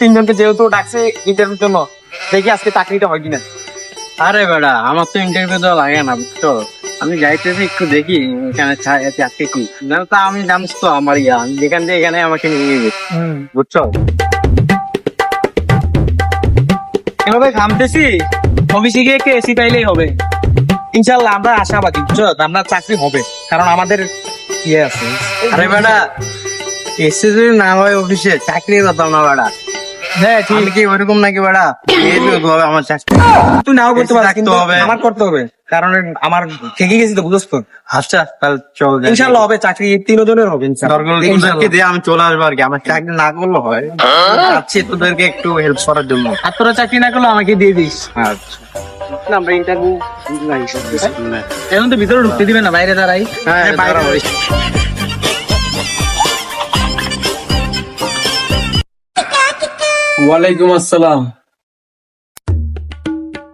তিনজনকে যেহেতু ডাকছে ইন্টারভিউর জন্য দেখি আজকে চাকরিটা হয় কিনা। আরে বেড়া আমার তো ইন্টারভিউ দেওয়া লাগে না বুঝছ? আমি যাইতেছি একটু দেখি এখানে চাকরি কি? না তা আমি জানিস তো আমার ইয়া যেখান থেকে এখানে আমাকে নিয়ে গেছে। বুঝছ? এভাবে ঘামতেছি? অফিসে গিয়ে কে এসি পাইলেই হবে। ইনশাল্লাহ আমরা আশাবাদী বুঝছ? আমরা চাকরি হবে কারণ আমাদের ইয়ে আছে। আরে বেড়া এসে যদি না হয় অফিসে চাকরি করতাম না বেড়া। হ্যাঁ ঠিক। কি নাকি বেড়া? হবে আমার চাকরি। তুই নাও করতে পারিস কিন্তু হবে। আমার করতে হবে। কারণ আমার থেকে গেছি তো বুঝছ তো? আচ্ছা তাহলে চল যাই। হবে চাকরি তিনজনের হবে দিয়ে আমি চলে আসব আর কি। আমার চাকরি না করলে হয়। যাচ্ছি তোদেরকে একটু হেল্প করার জন্য। আর তোরা চাকরি না করলে আমাকে দিয়ে দিস। আচ্ছা। আমরা ইন্টারভিউ এখন তো ভিতরে ঢুকতে দিবে না বাইরে দাঁড়াই। হ্যাঁ বাইরে ওয়ালাইকুম আসসালাম।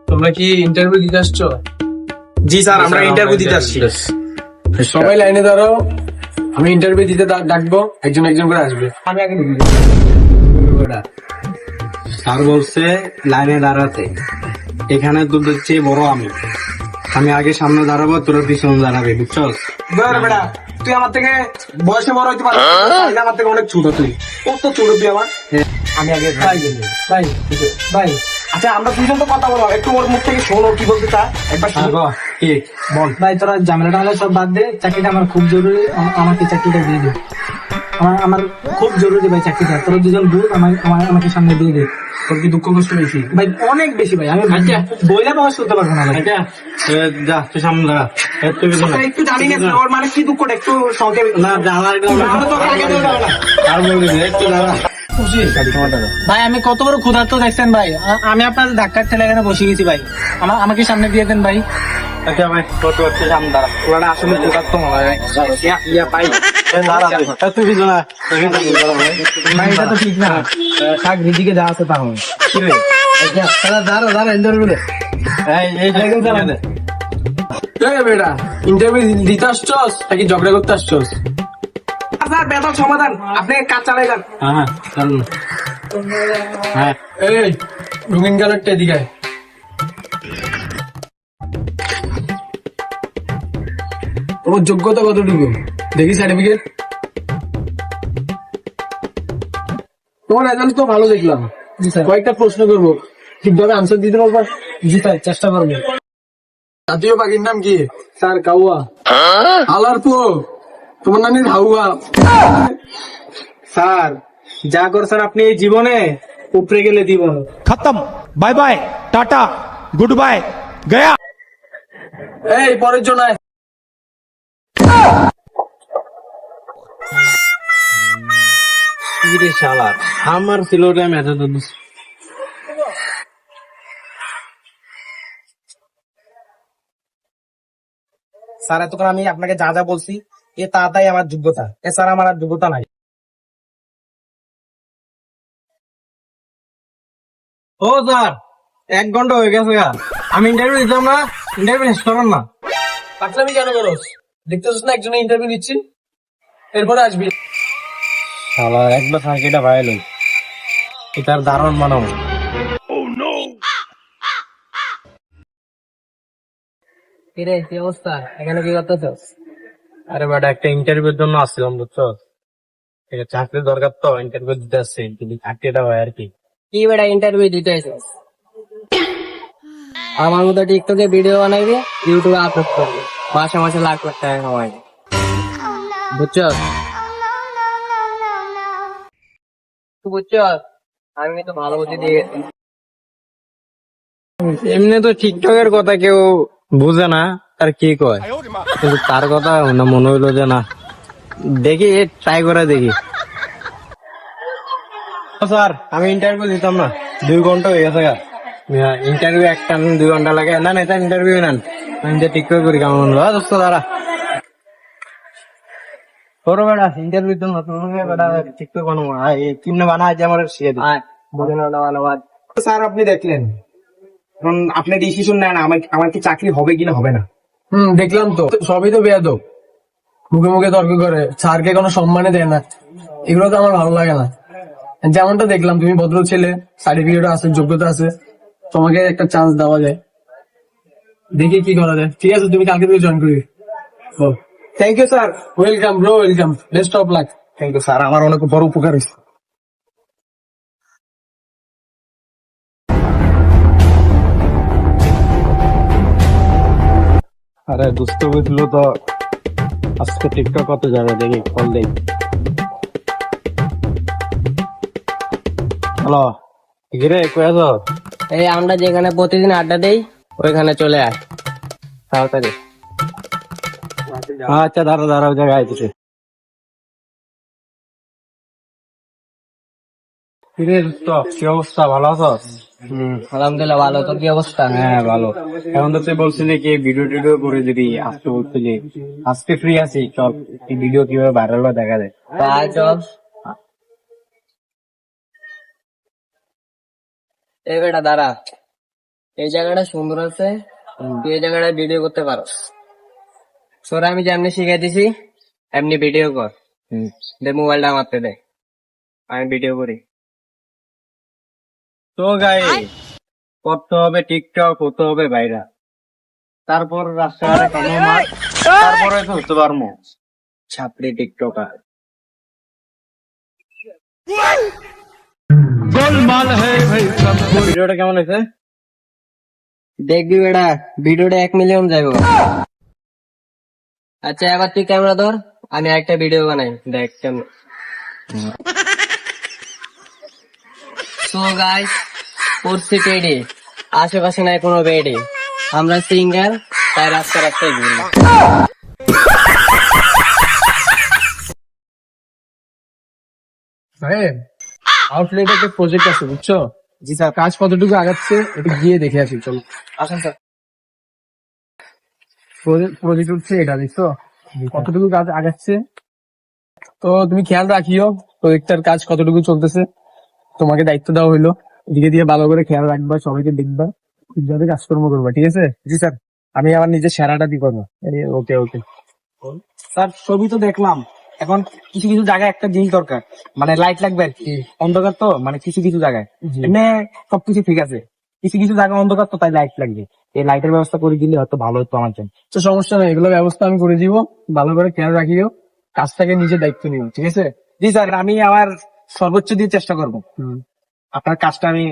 তোমরা কি ইন্টারভিউ দিতে আসছো? জি স্যার আমরা ইন্টারভিউ দিতে আসছি। সবাই লাইনে দাঁড়াও আমি ইন্টারভিউ দিতে ডাকবো একজন একজন করে আসবে। আমি আগে স্যার বলছে লাইনে দাঁড়াতে। এখানে তোদের চেয়ে বড় আমি। আমি আগে সামনে দাঁড়াবো তোরা পিছনে দাঁড়াবে বুঝছস? ধর বেটা তুই আমার থেকে বয়সে বড় হইতে পারবি আমার থেকে অনেক ছোট তুই। কত ছোট তুই আমার? আমি আগে ভাই ভাই ভাই আচ্ছা আমরা দুজন তো কথা বললাম একটু ওর মুখ থেকে শোনো কি বলতে চা একবার বল। ভাই তোরা ঝামেলাটা হলে সব বাদ দে চাকরিটা আমার খুব জরুরি আমাকে চাকরিটা দিয়ে দে। আমার আমার খুব জরুরি ভাই চাকরিটা তোরা দুজন দূর আমার আমাকে সামনে দিয়ে দে। তোর কি দুঃখ কষ্ট বেশি ভাই অনেক বেশি ভাই আমি বইলা প্রকাশ করতে পারব না ভাই। যা তুই সামনে দাঁড়া। আচ্ছা, একটু জানি না ওর মানে কি দুঃখটা একটু সংক্ষেপে না দাঁড়া তো। আর বলবি একটু দাঁড়া। ভাই আমি কত বড় ক্ষুধার্ত দেখছেন ভাই আমি আপনার ধাক্কার ঠেলে এখানে বসে গেছি ভাই আমার আমাকে সামনে দিয়ে দেন ভাই আচ্ছা ভাই কত হচ্ছে সামনে দাঁড়া ওরা আসলে ক্ষুধার্ত মনে হয় ইয়া, ইয়া পাই এ, দাঁড়া তুই। এ, তুই পিছনে আয়। তুই পিছনে দাঁড়া ভাই। ভাই এটা তো ঠিক না চাকরি দিকে যা আছে তা হবে কি রে? দাঁড়া, দাঁড়া, দাঁড়া, ইন্টারভিউ দে। এই, এই জায়গায় দাঁড়া দে। এই বেটা ইন্টারভিউ দিতে আসছস নাকি ঝগড়া করতে আসছস বেতন সমাধান। আপনি কাজ চালাই যান। হ্যাঁ, হ্যাঁ, হ্যাঁ। এই রঙিন কালারটা এদিকে তোমার যোগ্যতা কতটুকু? দেখি সার্টিফিকেট তোমার রেজাল্ট তো ভালো দেখলাম। কয়েকটা প্রশ্ন করব। ঠিকভাবে আনসার দিতে পারবা? জি স্যার চেষ্টা করব। জাতীয় পাখির নাম কি? স্যার কাউয়া। আলার পো তোমার হাউয়া। স্যার যা করছেন আপনি এই জীবনে উপরে গেলে জীবন খতম। Bye bye tata good bye Gaya. এই পরের জন্য আমার ছিল এত স্যার এতক্ষণ আমি আপনাকে যা যা বলছি এ তাড়াতাড়ি আমার যোগ্যতা। এছাড়া আমার আর যোগ্যতা নাই। ও স্যার এক ঘণ্টা হয়ে গেছে আমি ইন্টারভিউ দিতাম না ইন্টারভিউ শেষ করেন না। পাগলামি কেন করস? দেখতেছিস না একজনের ইন্টারভিউ নিচ্ছি এরপরে আসবি। শালা একবার সার্কিটা ভাইল এটার দারুণ মানব কিরে কি অবস্থা? এখানে কি করতেছ আরে বেটা একটা ইন্টারভিউর জন্য আসছিলাম বুঝছ? এটা চাকরির দরকার তো ইন্টারভিউ দিতে আসছে কিন্তু চাকরিটা হয় আর কি। কি বেটা ইন্টারভিউ দিতে এসেছিস আমার মতো টিকটকে ভিডিও বানাইবে ইউটিউবে আপলোড করবি। মাসে মাসে লাখ লাখ টাকা কামাইবি। বুঝছ? আমি কিন্তু ভালো বুদ্ধি দিয়ে গেছি এমনি তো টিকটকের কথা কেউ বুঝে না। আর কি কয়? কিন্তু তার কথা না মনে হইল যে না দেখি ট্রাই করে দেখি। স্যার আমি ইন্টারভিউ দিতাম না দুই ঘণ্টা হয়ে গেছে ইন্টারভিউ একটা দুই ঘণ্টা লাগে। না না এটা ইন্টারভিউ নেন। আমি যে টিকটক করি কেমন হলো? দোস্ত দাঁড়া। করো বেড়া ইন্টারভিউ তো নতুন বেড়া টিকটক বানাবো। কিমনে বানা আজ আমার শিখে দিই স্যার আপনি দেখলেন। এখন আপনি ডিসিশন নেন আমার আমার কি চাকরি হবে কিনা হবে না। হম, দেখলাম তো। সবই তো বেয়াদ মুখে মুখে তর্ক করে। স্যারকে কোনো সম্মানে দেয় না। এগুলো তো আমার ভালো লাগে না। যেমনটা দেখলাম, তুমি ভদ্র ছেলে সার্টিফিকেট আছে, যোগ্যতা আছে। তোমাকে একটা চান্স দেওয়া যায়। দেখি কি করা যায়। ঠিক আছে, তুমি কালকে থেকে জয়েন করবি। Thank you sir welcome bro welcome best of luck thank you sir আমার অনেক বড় উপকার হয়েছে। আরে দুষ্ট বুঝলো তো। আজকে টিকটক কত যাবে দেখি কল দেই। হ্যালো ঘিরে কয়ে তো এই আমরা যেখানে প্রতিদিন আড্ডা দেই ওইখানে চলে আয়। তাড়াতাড়ি। আচ্ছা দাঁড়া দাঁড়া জায়গায় আইতেছে। কিরে কি অবস্থা? ভালো আছো আলহামদুলিল্লাহ ভালো। তোর কি অবস্থা? হ্যাঁ ভালো। এখন তো তুই বলছিলি কি ভিডিও টিডিও করে দিবি আজকে বলছিলি আজকে ফ্রি আছি চল এই ভিডিও কীভাবে ভাইরাল দেখা যায়। চল। এই বেটা দাঁড়া। এই জায়গাটা সুন্দর আছে তুই এই জায়গাটা ভিডিও করতে পারো সোরা আমি যেমনি শিখাই দিছি এমনি ভিডিও কর। দে মোবাইলটা মারতে দে। আমি ভিডিও করি। তো গাই করতে হবে টিকটক হতে হবে বাইরা তারপর রাস্তাঘাটে কামো মার তারপরে তো হতে পারব। ছাপড়ি টিকটকার। ভিডিওটা কেমন হয়েছে? দেখবি বেটা ভিডিওটা এক মিলিয়ন যাইব। আচ্ছা এবার তুই ক্যামেরা ধর আমি একটা ভিডিও বানাই দেখ কেমন। সো গাইস করছি পেডে আশেপাশে নাই কোনো বেডে। আমরা সিঙ্গার তাই রাস্তা রাস্তায় ঘুরি। হ্যাঁ আউটলেট একটা প্রজেক্ট আছে বুঝছ? জি স্যার। কাজ কতটুকু আগাচ্ছে একটু গিয়ে দেখে আসি চলো। আসেন স্যার। প্রজেক্ট হচ্ছে এটা দেখছ? কতটুকু কাজ আগাচ্ছে? তো তুমি খেয়াল রাখিও প্রজেক্টটার কাজ কতটুকু চলতেছে। তোমাকে দায়িত্ব দেওয়া হইল। এদিকে দিয়ে ভালো করে খেয়াল রাখবা সবাইকে দেখবা ঠিকভাবে কাজকর্ম করবা ঠিক আছে? জি স্যার। আমি আমার নিজের সেরাটা দিয়ে করব ওকে ওকে। স্যার ছবি তো দেখলাম। এখন কিছু কিছু জায়গায় একটা জিনিস দরকার। মানে লাইট লাগবে আর কি। অন্ধকার তো মানে কিছু কিছু জায়গায়। এমনি সবকিছু ঠিক আছে। কিছু কিছু জায়গায় অন্ধকার তো তাই লাইট লাগবে। এই লাইটের ব্যবস্থা করে দিলে হয়তো ভালো হতো আমার জন্য। তো সমস্যা নেই এগুলো ব্যবস্থা আমি করে দিব। ভালো করে খেয়াল রাখিও। কাজটাকে নিজে দায়িত্ব নিও ঠিক আছে? জি স্যার আমি আমার সর্বোচ্চ দিয়ে চেষ্টা করব। হুম। আপনার কাজটা আমি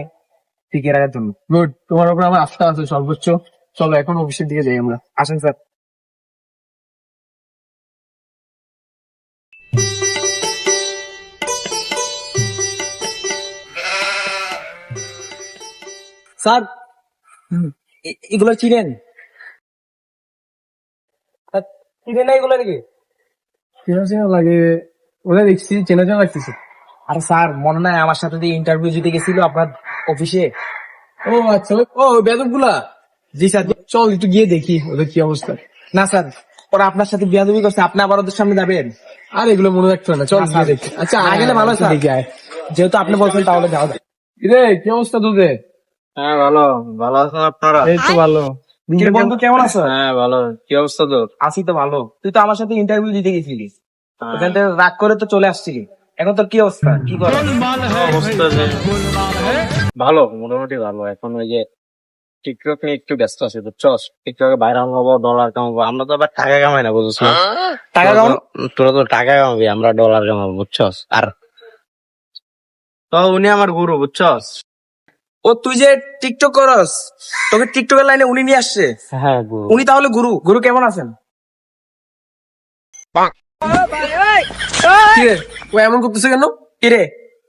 টিকে রাখার জন্য। গুড তোমার উপর আমার আস্থা আছে সর্বোচ্চ। চলো এখন অফিসের দিকে যাই আমরা। আসেন স্যার। স্যার এগুলো চিনেন? চিনেন না এগুলো নাকি চেনা চেনা লাগে। ওরা দেখছি চেনা চেনা লাগতেছে। আরে স্যার মনে নাই আমার সাথে যে ইন্টারভিউ দিতে গেছিল আপনার অফিসে ও আচ্ছা ও- বেদবগুলা জি স্যার চল একটু গিয়ে দেখি ওদের কি অবস্থা। না স্যার ওরা আপনার সাথে বিয়াদবি করছে আপনি আবার ওদের সামনে যাবেন? আর এগুলো মনে রাখতে হবে না চল গিয়ে দেখি। আচ্ছা গেলে ভালো, স্যার। যেহেতু আপনি বলছেন তাহলে যাওয়া যায় রে কি অবস্থা তোদের? হ্যাঁ ভালো। ভালো আছেন আপনারা? এই তো ভালো। বন্ধু কেমন আছো? হ্যাঁ ভালো। কি অবস্থা তোর? আছি তো ভালো। তুই তো আমার সাথে ইন্টারভিউ দিতে গেছিলিস। ওখান থেকে রাগ করে তো চলে আসছিলি। এখন তোর কি অবস্থা? কি কর? অবস্থা যে ভালো মোটামুটি ভালো। এখন ওই যে টিকটক নিয়ে একটু ব্যস্ত আছি বুঝছ? টিকটকে ভাইরাল হব ডলার কামাবো। আমরা তো আবার টাকা কামাই না বুঝছ টাকা? তো- তোরা তো টাকা কামাবি আমরা ডলার কামাবো বুঝছস? আর তো উনি আমার গুরু বুঝছস? ও তুই যে টিকটক করস তোকে টিকটকের লাইনে উনি নিয়ে আসছে? হ্যাঁ উনি তাহলে গুরু। গুরু কেমন আছেন? ও এমন করতেছে কেন? কি রে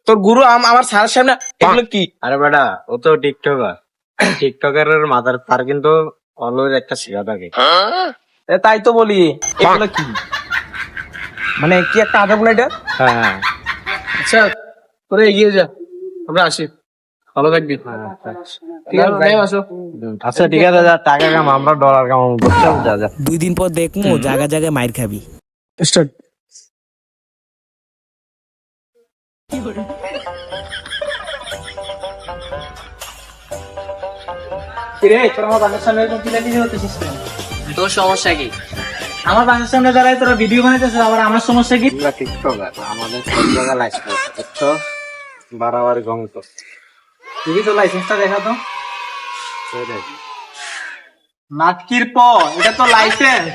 তোর গুরু আমার স্যারের সামনে এগুলো কি? আরে বেটা ও তো টিকটকার। টিকটকার মাথার তার কিন্তু অলওয়েজ একটা শিখা থাকে। এ, তাই তো বলি। এগুলো কি? মানে কি একটা আদব না এটা? হ্যাঁ। আচ্ছা তোরা এগিয়ে যা। আমরা আসি। ভালো থাকবি। ঠিক আছে নেমে আসো। আচ্ছা ঠিক আছে যা টাকা কাম আমরা ডলার কামাবো। বুঝছস যা যা দুই দিন পর দেখমু জায়গা জায়গায় মাইর খাবি। স্টার্ট রে তোর আমার বাসার সামনে এরকম চিল্লাচিল্লি করতেছিস তোর সমস্যা কি? আমার বাসার সামনে দাঁড়ায় তোরা ভিডিও বানাইতেছিস আবার আমার সমস্যা কি? আমরা টিকটকার আমাদের সব জায়গায় লাইভ বুঝছ? বাড়াবার গম তো তো লাইসেন্সটা দেখা তো। নাটকির প এটা তো লাইসেন্স